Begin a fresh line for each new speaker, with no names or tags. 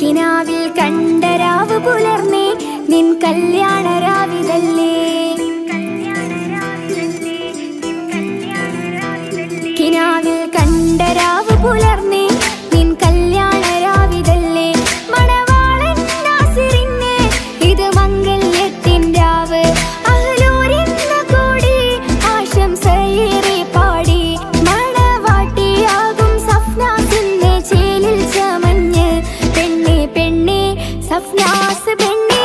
കിനാവിൽ കണ്ടരാവ് പുലർന്നേ നിൻ കല്യാണ രാവിതല്ലേ കിനാവിൽ കണ്ടരാ ಡ್ರೆಸ್ ಬೆಣ್ಣೆ